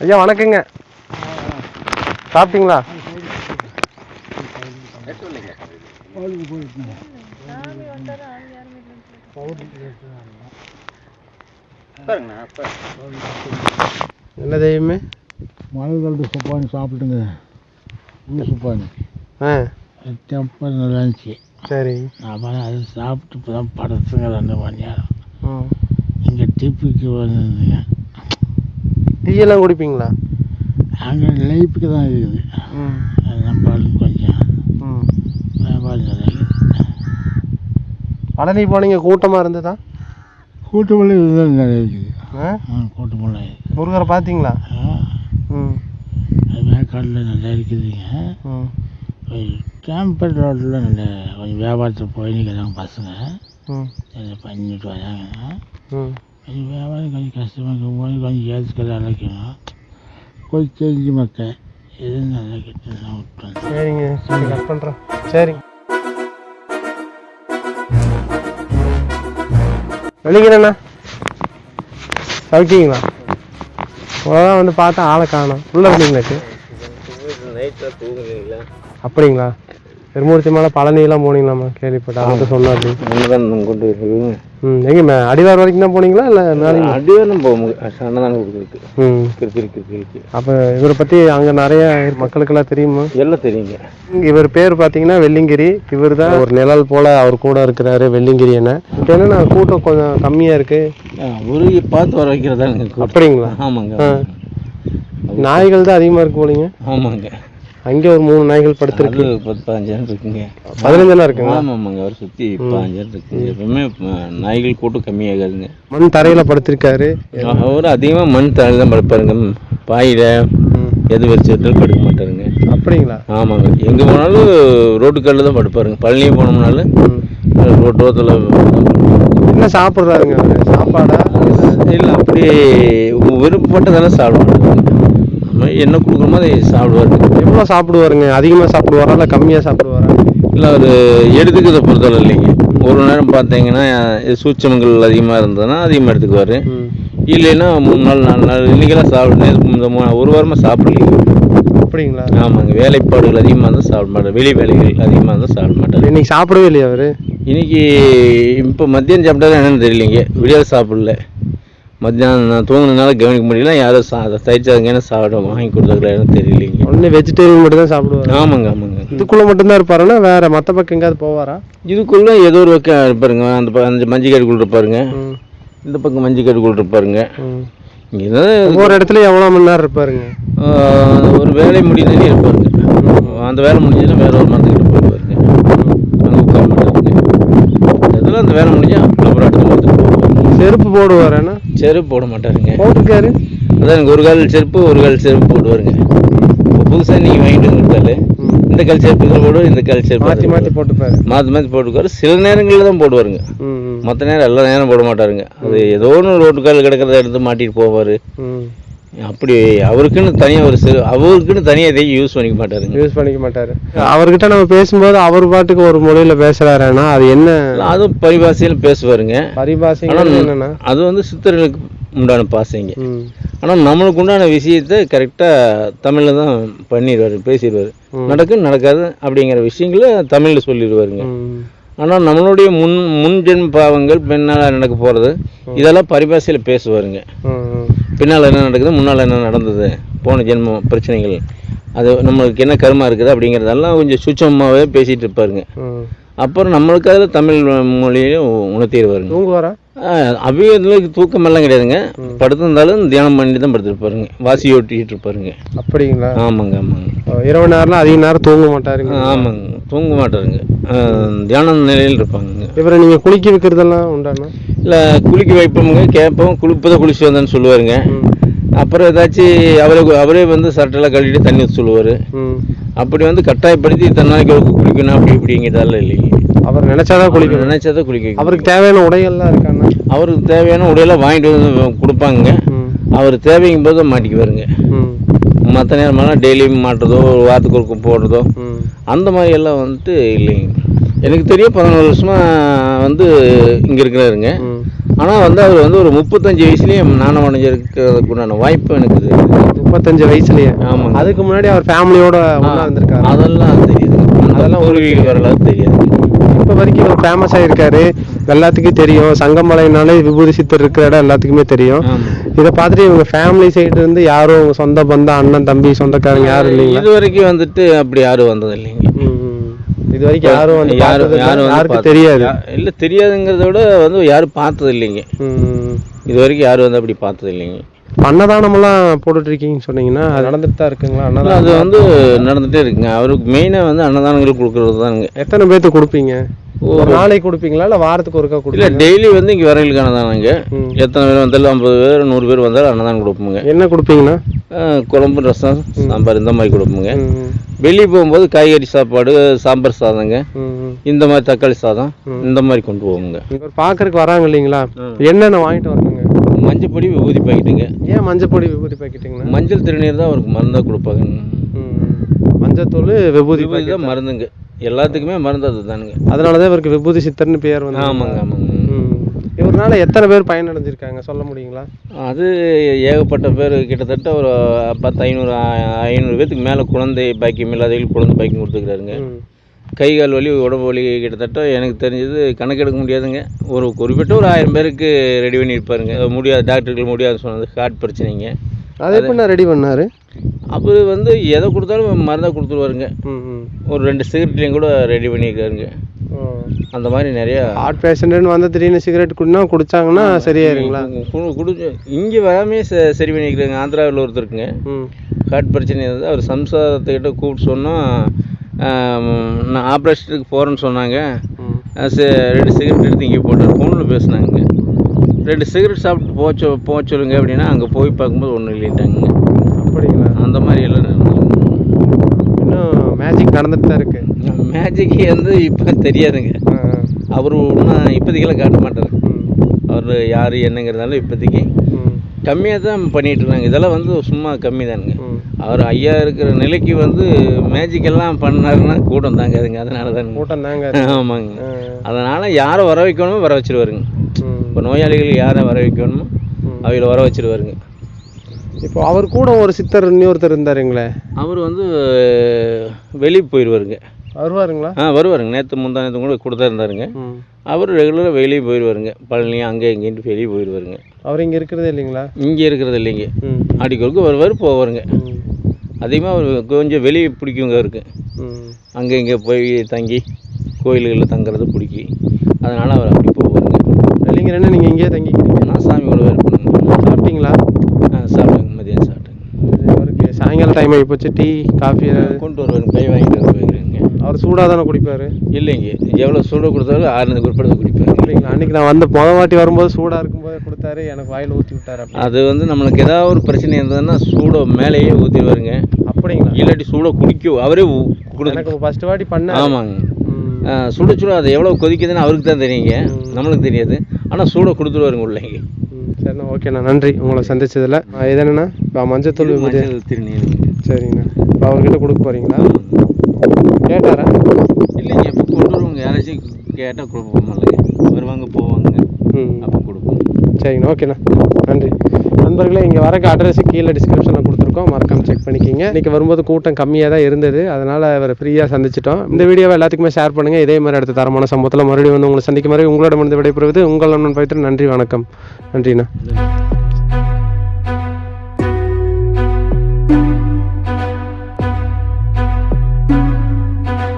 ஐயா வணக்கங்க. சாப்பிட்டீங்களா? என்ன தெய்வமே? மலைகள்டு சுப்பானி சாப்பிட்டுங்க. உள்ள சுப்பானி. ஆ. ரொம்ப நல்லா இருந்துச்சு. சரி. அப்புறம் அது சாப்பிட்டு இப்போ தான் படுத்துங்க ரெண்டு மணி நேரம் ம். இங்கே டிப்பிக்கு வந்துங்க டீ எல்லாம் குடிப்பீங்களா? அங்கே லைஃபுக்கு தான் இருக்குது. அது நம்ம ஆளுங்க கொஞ்சம் ம். வியாபாரம் பழனி போனீங்க கூட்டமாக இருந்ததா? கூட்டுமலை இதுதான் நிறைய இருக்குது. ஆ? ஆ கூட்டுமலை முருகரை பார்த்தீங்களா? ம். அது மேற்காட்டில் நல்லா இருக்குதுங்க. ம். கேம்பர் ரோட்டில் நல்ல கொஞ்சம் வியாபாரத்தில் போய் நிற்கிறாங்க பசங்க. பண்ணிட்டு வராங்க. வியாபாரம் கொஞ்சம் கஷ்டமாக இருக்கும் போது கொஞ்சம் ஏற்றுக்கிறது அழைக்கணும் கொஞ்சம் தெரிஞ்சு மக்கள் எது நல்லா கெட்டதுலாம் விட்டுருங்க சரிங்க சரி கட் பண்ணுறேன் சரிங்க. வெளிக்கிறேண்ணா சவுக்கிங்களா அவ்வளோதான் வந்து பார்த்தா ஆளை காணோம். உள்ளே இருந்தீங்களாச்சு அப்படிங்களா? திருமூர்த்தி மலை பழனியெல்லாம் போனீங்களாம்மா? கேள்விப்பட்டேன். அவங்க சொன்னா அப்படி அன்னதானம் கொண்டு ம் எங்கே மே அடிவார் வரைக்கும் தான் போனீங்களா இல்லை மேலே? அடிவாரம் போக முடியும் அன்னதானம் கொடுக்குறதுக்கு ம். கிருத்திரி கிருத்திரிக்கு அப்போ இவரை பற்றி அங்கே நிறைய மக்களுக்கெல்லாம் தெரியுமா? எல்லாம் தெரியுங்க. இவர் பேர் பார்த்தீங்கன்னா வெள்ளிங்கிரி. இவர் தான் ஒரு நிழல் போல அவர் கூட இருக்கிறாரு வெள்ளிங்கிரி என்ன இப்போ என்னன்னா கூட்டம் கொஞ்சம் கம்மியாக இருக்கு. உருகி பார்த்து வர வைக்கிறதாங்க அப்படிங்களா? ஆமாங்க. நாய்கள் தான் அதிகமாக இருக்கு போலீங்க. ஆமாங்க. அங்கே ஒரு மூணு நாய்கள் படுத்துருக்கு. பத்து பதினஞ்சாயிரம் இருக்குங்க. பதினஞ்செல்லாம் இருக்குங்களா ஆமாம் ஆமாங்க அவர் சுற்றி பதினஞ்சாயிரம் இருக்குங்க. எப்பவுமே நாய்கள் கூட்டம் கம்மியாகாதுங்க. மண் தரையில் படுத்திருக்காரு. அவர் அதிகமாக மண் தரையில் தான் படுப்பாருங்க. பாயில். எது வச்சுட்டு படுக்க மாட்டாருங்க. அப்படிங்களா? ஆமாங்க. எங்கே போனாலும் ரோட்டு கல்லில் தான் படுப்பாருங்க. பழனி போனோம்னாலும். ரோட்டு என்ன சாப்பிட்றாருங்க சாப்பாடா? இல்லை அப்படி விருப்பப்பட்டதெல்லாம் சாப்பிடுவாங்க என்ன கொடுக்குறோமோ அதை சாப்பிடுவாரு. எவ்வளோ சாப்பிடுவாருங்க? அதிகமாக சாப்பிடுவாரா இல்லை கம்மியாக சாப்பிடுவாரா? இல்லை அவர் எடுத்துக்கிறத பொறுத்தவரை இல்லைங்க. ஒரு நேரம் பார்த்தீங்கன்னா இது சூச்சமங்கள் அதிகமாக இருந்ததுன்னா அதிகமாக எடுத்துக்குவார். இல்லைன்னா மூணு நாள் நாலு நாள் இன்றைக்கெல்லாம் சாப்பிட இந்த ஒரு வாரமாக சாப்பிடலைங்க. அப்படிங்களா? ஆமாங்க வேலைப்பாடுகள் அதிகமாக இருந்தால் சாப்பிட மாட்டார். வெளி வேலைகள் அதிகமாக இருந்தால் சாப்பிட மாட்டார். இன்னைக்கு சாப்பிடவே இல்லையா அவர்? இன்னைக்கு இப்போ மத்தியானம் சாப்பிட்டா என்னன்னு தெரியலைங்க. விடியாத சாப்பிடல. மத்தியானம் நான் தூங்கினதுனால கவனிக்க முடியல. யாரும் சா தயிர் சாதங்க சாப்பிட வாங்கி கொடுத்தாங்கன்னு தெரியலைங்க. ஒன்லி வெஜிடேரியன் மட்டும் தான் சாப்பிடுவாரு. ஆமாங்க ஆமாங்க. இதுக்குள்ள மட்டும்தான் இருப்பாருன்னா வேற மற்ற பக்கம் எங்கேயாவது போவாரா? இதுக்குள்ள ஏதோ ஒரு பக்கம் இருப்பாருங்க அந்த ப- அந்த மஞ்சள் இருப்பாருங்க. இந்த பக்கம் மஞ்சள் கருக்குள் இருப்பாருங்க இங்கே ஒவ்வொரு இடத்துல எவ்வளோ மணி நேரம் இருப்பாருங்க? ஒரு வேலை முடிந்ததே இருப்பாருங்க. அந்த வேலை முடிஞ்சதுன்னா வேற ஒரு மரத்துக்கிட்ட போயிடுவாருங்க. அங்கே உட்கார மாட்டாருங்க இதெல்லாம் அந்த வேலை முடிஞ்சா அப்புறம் அடுத்த மரத்துக்கு போவாருங்க செருப்பு போடுவாரேன்னா செருப்பு போட மாட்டாருங்க. போட்டிருக்காரு. அதான் எனக்கு ஒரு கால் செருப்பு ஒரு கால் செருப்பு போடுவாருங்க. இப்போ புதுசாக நீங்கள் வாங்கிட்டு வந்து கொடுத்தாலே இந்த கால் செருப்பு இதில் போடுவார் இந்த கால் செருப்பு மாற்றி மாற்றி. போட்டுப்பாரு. மாற்றி மாற்றி போட்டுக்குவார். சில நேரங்களில் தான் போடுவாருங்க. மற்ற நேரம் எல்லா நேரம் போட மாட்டாருங்க. அது ஏதோ ஒன்று ரோட்டு கால் கிடக்கிறத எடுத்து மாட்டிட்டு போவார். அப்படி அவருக்குன்னு தனியாக ஒரு சிறு அவருக்குன்னு தனியாக எதையும் யூஸ் பண்ணிக்க மாட்டாருங்க. யூஸ் பண்ணிக்க மாட்டாரு. அவர்கிட்ட நம்ம பேசும்போது அவர் பாட்டுக்கு ஒரு மொழியில பேசுறாருன்னா அது என்ன அதுவும் பரிபாஷையில் பேசுவாருங்க. ஆனா, என்னன்னா அது வந்து சித்தர்களுக்கு உண்டான பாசைங்க ஆனால் நம்மளுக்கு உண்டான விஷயத்தை கரெக்டாக தமிழில் தான் பண்ணிடுவார் பேசிடுவார். நடக்கும் நடக்காது அப்படிங்கிற விஷயங்களை தமிழில் சொல்லிடுவாருங்க. ஆனால் நம்மளுடைய முன் முன்ஜென்ம பாவங்கள் பின்னால் நடக்க போகிறது? இதெல்லாம் பரிபாஷையில் பேசுவாருங்க. பின்னால் என்ன நடக்குது? முன்னால் என்ன நடந்தது? போன ஜென்ம பிரச்சனைகள். அது நம்மளுக்கு என்ன கருமா இருக்குது அப்படிங்கிறதெல்லாம் கொஞ்சம் சுச்சமாகவே பேசிகிட்டு இருப்பாருங்க. அப்புறம் நம்மளுக்கு அதில் தமிழ் மொழியிலையும் உணர்த்திடுவாருங்க. அபியர்களுக்கு தூக்கமெல்லாம் கிடையாதுங்க. படுத்திருந்தாலும் தியானம் பண்ணி தான் படுத்துருப்பாருங்க. வாசி ஓட்டிகிட்டு இருப்பாருங்க. அப்படிங்களா? ஆமாங்க ஆமாங்க. இரவு நேரம்லாம் அதிக நேரம் தூங்க மாட்டாருங்க. ஆமாங்க. தூங்க மாட்டாருங்க. தியான நிலையில் இருப்பாங்க இவரை நீங்க குளிக்க வைக்கிறதெல்லாம் உண்டாண்ணா இல்லை குளிக்க வைப்போமுங்க கேட்போம் குளிப்பதை குளிச்சு வந்தேன்னு சொல்லுவாருங்க. அப்புறம் ஏதாச்சும் அவரே அவரே வந்து சட்டெல்லாம் கழுவிட்டு தண்ணி ஊற்ற சொல்லுவார். அப்படி வந்து கட்டாயப்படுத்தி தன்னாளைக்கு குளிக்கணும் அப்படி இப்படிங்கிறதால இல்லைங்க. அவர் நினைச்சாதான் குளிக்கணும். நினைச்சதை குளிக்க. அவருக்கு தேவையான உடைகள்லாம் இருக்காண்ணா அவருக்கு தேவையான உடையெல்லாம் வாங்கிட்டு வந்து கொடுப்பாங்க அவர் தேவைங்கும் போது மாட்டிக்குவாருங்க. ம். மற்ற நேரமெல்லாம் டெய்லியும் மாட்டுறதோ ஒரு வாரத்துக்கு ஒருக்க போடுறதோ அந்த மாதிரி எல்லாம் வந்துட்டு இல்லைங்க. எனக்கு தெரியும் பதினோரு வருஷமாக வந்து இங்கே இருக்கிறாருங்க. ஆனால் வந்து அவர் வந்து ஒரு முப்பத்தஞ்சு வயசுலேயே நாணம் அடைஞ்சிருக்கிறதுக்கு உண்டான வாய்ப்பு எனக்கு முப்பத்தஞ்சு வயசுலயே. ஆமாங்க. அதுக்கு முன்னாடி அவர் ஃபேமிலியோட ஒன்றா இருந்திருக்காரு. அதெல்லாம் தெரியுது. அதெல்லாம் பூர்வீக வரலாறு தெரியாது. இப்போ வரைக்கும் இவர் ஃபேமஸ் ஆயிருக்காரு. எல்லாத்துக்கும் தெரியும். சங்கமலைனாலே விபூதி சித்தர் இருக்கிற இடம் எல்லாத்துக்குமே தெரியும். ஆமாம் இதை பார்த்துட்டு இவங்க ஃபேமிலி சைடு இருந்து யாரும் உங்க சொந்த பந்தம் அண்ணன் தம்பி சொந்தக்காரங்க யாரும் இல்லைங்களா? இது வரைக்கும் வந்துட்டு அப்படி யாரும் வந்தது இல்லைங்க. இது வரைக்கும் யாரும் வந்து யாரும் யாரும் யாருக்கும் தெரியாது. இல்ல தெரியாதுங்கிறத விட வந்து யாரும் பார்த்தது இல்லைங்க. இது வரைக்கும் யாரும் வந்து அப்படி பார்த்தது இல்லைங்க. அன்னதானமெல்லாம் போட்டுட்டு இருக்கீங்கன்னு சொன்னீங்கன்னா அது நடந்துட்டு தான் இருக்குங்களா? அது அன்னதானம் வந்து நடந்துட்டே இருக்குங்க. அவருக்கு மெயினாக வந்து அன்னதானங்கள் கொடுக்கறது தானுங்க. எத்தனை பேர்த்துக்கு கொடுப்பீங்க? ஒரு நாளைக்கு கொடுப்பீங்களா? இல்லை வாரத்துக்கு ஒருக்கா இல்லை கொடுப்பீங்க டெய்லி வந்து இங்கே வரவங்களுக்கு அன்னதானங்க. எத்தனை பேர் வந்தாலும் ஐம்பது பேர் நூறு பேர் வந்தாலும் அன்னதானம் கொடுப்போங்க என்ன கொடுப்பீங்கன்னா? குழம்பு ரசம் சாம்பார் இந்த மாதிரி கொடுப்போங்க வெளியே போகும்போது காய்கறி சாப்பாடு சாம்பார் சாதங்க. இந்த மாதிரி தக்காளி சாதம் இந்த மாதிரி கொண்டு போவோங்க இவர் பார்க்கறதுக்கு வராங்க இல்லைங்களா? என்னென்ன வாங்கிட்டு வரணுங்க? மஞ்சள் பொடி விபூதி பாக்கெட்டுங்க. ஏன் மஞ்சள் பொடி விபூதி பாக்கெட்டுங்கண்ணா? மஞ்சள் திருநீர் தான் அவருக்கு மருந்தாக கொடுப்பாங்க. மஞ்சத்தூள் விபூதி விபூதி தான் மருந்துங்க. எல்லாத்துக்குமே மருந்து அது தானுங்க அதனால தான் இவருக்கு விபூதி சித்தர்னு பேர் வந்து ஆமாங்க ஆமாங்க. ம். இவர்னால எத்தனை பேர் பயனடைஞ்சிருக்காங்க? சொல்ல முடியுங்களா? அது ஏகப்பட்ட பேர் கிட்டத்தட்ட ஒரு பத்து ஐநூறு ஐநூறு பேத்துக்கு மேலே குழந்தை பாக்கியம் இல்லாதவங்களுக்கு குழந்தை பாக்கியம் கொடுத்துக்கிறாருங்க ம். கை கால் வலி உடம்பு வலி கிட்டத்தட்ட எனக்கு தெரிஞ்சது கணக்கெடுக்க முடியாதுங்க. ஒரு குறிப்பிட்ட ஒரு ஆயிரம் பேருக்கு ரெடி பண்ணியிருப்பாருங்க. முடியாது டாக்டர்கள் முடியாது சொன்னது ஹார்ட் பிரச்சனைங்க. அதை எப்படி ரெடி பண்ணாரு? அவர் வந்து எதை கொடுத்தாலும் மருந்தாக கொடுத்துருவாருங்க. ஒரு ரெண்டு சிகரெட்லேயும் கூட ரெடி பண்ணியிருக்காருங்க. அந்த மாதிரி நிறையா ஹார்ட் பேஷண்ட்னு வந்து திடீர்னு சிகரெட் குடினா குடிச்சாங்கன்னா சரியாயிருங்களா? குடிச்சு இங்கே வராமே சரி பண்ணிக்கிறாங்க ஆந்திராவில் ஒருத்தர் இருக்குங்க ம். ஹார்ட் பிரச்சனை இருந்தது அவர் சம்சாரத்துக்கிட்ட கூப்பிட்டு சொன்னோம் நான் ஆப்ரேஷனுக்கு போகிறேன்னு சொன்னாங்க. சரி, ரெண்டு சிகரெட் எடுத்து இங்கே போட்டார் ஃபோனில் பேசுனாங்க. ரெண்டு சிகரெட் சாப்பிட்டு போச்ச போக சொல்லுங்க அப்படின்னா அங்கே போய் பார்க்கும்போது ஒன்றும் இல்லைட்டாங்க அப்படிங்களா? அந்த மாதிரி எல்லாம் இன்னும் மேஜிக் நடந்துட்டு தான் இருக்கு. மேஜிக் வந்து இப்போ தெரியாதுங்க. அவர் ஒன்றும் இப்போதைக்கெல்லாம் காட்ட மாட்டார். அவர் யார் என்னங்கிறதால இப்போதைக்கு. கம்மியாக தான் பண்ணிட்டு இருந்தாங்க. இதெல்லாம் வந்து சும்மா கம்மி தானுங்க. அவர் ஐயா இருக்கிற நிலைக்கு வந்து மேஜிக் எல்லாம் பண்ணாருன்னா கூட்டம் தாங்காதுங்க. அதனால தானுங்க கூட்டம் தாங்க ஆமாங்க. அதனால் யாரை வர வைக்கணுமோ வர வச்சிருவாருங்க. இப்போ நோயாளிகள் யாரை வர வைக்கணுமோ. அவங்கள வர வச்சிருவாருங்க. இப்போ அவர் கூட ஒரு சித்தர் இன்னொருத்தர் இருந்தாருங்களே? அவர் வந்து வெளியே போயிடுவாருங்க வருவாருங்களா? ஆ வருவாருங்க. நேற்று முந்தா நேற்று கூட கொடுத்தா இருந்தாருங்க. அவர் ரெகுலராக வெளியே போயிடுவாருங்க பழனி அங்கே இங்கேன்ட்டு வெளியே போயிடுவாருங்க அவர் இங்கே இருக்கிறதே இல்லைங்களா? இங்கே இருக்கிறது இல்லைங்க. ம். அடிக்கொருக்கு வருவார் போவாருங்க. அதிகமாக அவர் கொஞ்சம் வெளியே பிடிக்குங்க அவருக்கு. அங்கே இங்கே போய் தங்கி கோயில்களில் தங்குறது பிடிக்கி. அதனால் அவர் அப்படி போவாருங்க. இல்லைங்க என்ன நீங்கள் இங்கேயே தங்கிக்கிறீங்க. நான் சாமி இருப்பேங்க சாப்பிட்டீங்களா? ஆ சாப்பிடுங்க மதியம் சாப்பிட்டேங்க அவருக்கு சாயங்காலம் டைம் ஆகி போச்சு. டீ காஃபி கொண்டு வருவாருங்க கை வாங்கிட்டு வைக்கிறேங்க அவர் சூடாக தானே குடிப்பார்? இல்லைங்க. எவ்வளோ சூடு கொடுத்தாலும் ஆறுனது குறிப்பிட குடிப்பாருங்க இல்லைங்களா அன்னைக்கு நான் வந்து முத வாட்டி வரும்போது சூடாக இருக்கும்போது கொடுத்தாரு எனக்கு வாயில் ஊற்றி விட்டாரு அது வந்து நம்மளுக்கு ஏதாவது ஒரு பிரச்சனை இருந்ததுன்னா சூட மேலேயே ஊற்றிடுவாருங்க அப்படிங்களா? இல்லாட்டி சூட குடிக்க அவரே எனக்கு ஃபர்ஸ்ட் வாட்டி பண்ண ஆமாங்க. சுட சுட அது எவ்வளோ கொதிக்குதுன்னு அவருக்கு தான் தெரியுங்க நம்மளுக்கு தெரியாது. ஆனால் சூட கொடுத்துருவாருங்க உள்ளேங்க. சரிண்ணா ஓகேண்ணா நன்றி. உங்களை சந்திச்சதில். இது என்னண்ணா? இப்போ மஞ்சத்தூள் திருநீர். சரிங்கண்ணா. இப்போ அவர்கிட்ட கொடுக்க போகிறீங்களா கேட்டாரா? இல்லைங்க இப்போ கொண்டு வருவாங்க. யாராச்சும் கேட்டால் கொடுப்போம்? வருவாங்க போவாங்க. ம். அப்போ கொடுப்போம். சரிங்கண்ணா. ஓகேண்ணா. நன்றி. நண்பர்களே இங்கே வரக்கு அட்ரஸ் கீழே டிஸ்கிரிப்ஷனில் கொடுத்துருக்கோம் மறக்காமல் செக் பண்ணிக்கிங்க. இன்றைக்கி வரும்போது கூட்டம் கம்மியாக தான் இருந்தது. அதனால் அவர் ஃப்ரீயாக சந்திச்சிட்டோம். இந்த வீடியோவை எல்லாத்துக்குமே ஷேர் பண்ணுங்கள் இதே மாதிரி அடுத்த தரமான சம்பவத்தில் மறுபடியும் வந்து உங்களை சந்திக்கும் மாதிரி உங்களோட மனித விடைபெறுவது உங்கள் நண்பன் பவித்ரன். நன்றி வணக்கம். நன்றிண்ணா.